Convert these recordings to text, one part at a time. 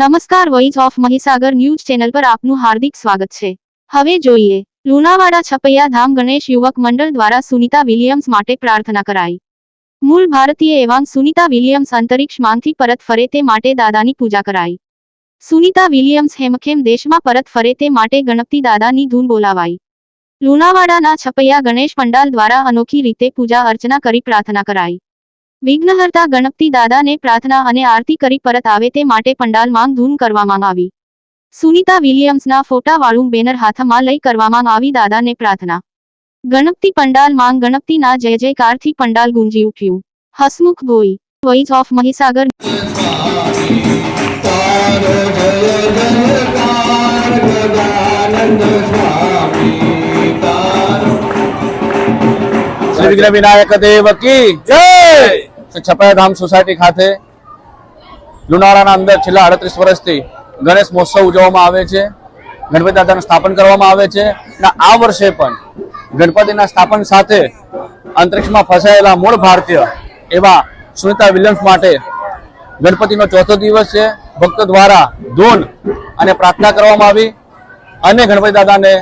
નમસ્કાર voice of Mahisagar news channel પર આપનું હાર્દિક સ્વાગત છે. હવે જોઈએ, લુણાવાડા છપૈયા ધામ ગણેશ યુવક મંડળ દ્વારા સુનિતા વિલિયમ્સ માટે પ્રાર્થના કરાઈ. મૂળ ભારતીય એવાંગ સુનિતા વિલિયમ્સ અંતરિક્ષમાંથી પરત ફરે તે માટે દાદાની પૂજા કરાઈ. સુનિતા વિલિયમ્સ હેમખેમ દેશમાં પરત ફરે તે માટે ગણપતિ દાદાની ધૂન બોલાવાઈ. લુણાવાડાના છપૈયા ગણેશ પંડાલ દ્વારા અનોખી રીતે પૂજા અર્ચના કરી પ્રાર્થના કરાઈ. વિઘ્નહર્તા ગણપતિ દાદાને પ્રાર્થના અને આરતી કરી પરત આવે તે માટે પંડાલ માંગ ધૂન કરવામાં આવી. સુનિતા વિલિયમ્સના ફોટાવાળું બેનર હાથમાં લઈ કરવામાં આવી દાદાને પ્રાર્થના. ગણપતિ પંડાલ માંગ ગણપતિના જય જયકારથી પંડાલ ગુંજી ઉઠ્યું. Hasmukh Bhoi voice of Mahisagar. Shri Vinayak Dev કી જય! છપાયા ધામ સોસાયટી ખાતે લુણાવાડાના અંદર છેલ્લા અડત્રીસ વર્ષથી ગણેશ મહોત્સવ ઉજવવામાં આવે છે. ગણપતિ દાદાનું સ્થાપન કરવામાં આવે છે. અને આ વર્ષે પણ ગણપતિના સ્થાપન સાથે અંતરિક્ષમાં ફસાયેલા મૂળ ભારતીય એવા સુનિતા વિલિયમ્સ માટે ગણપતિનો ચોથો દિવસ છે. ભક્તો દ્વારા ધૂન અને પ્રાર્થના કરવામાં આવી. અને ગણપતિ દાદાને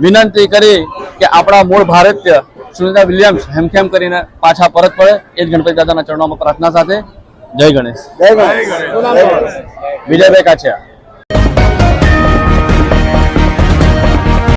વિનંતી કરી કે આપણા મૂળ ભારતીય સુનિતા વિલિયમ્સ હેમખેમ કરીને પાછા પરત પડે. એ જ ગણપતિ દાદાના ચરણોમાં પ્રાર્થના સાથે. જય ગણેશ. વિજયભાઈ કાછિયા.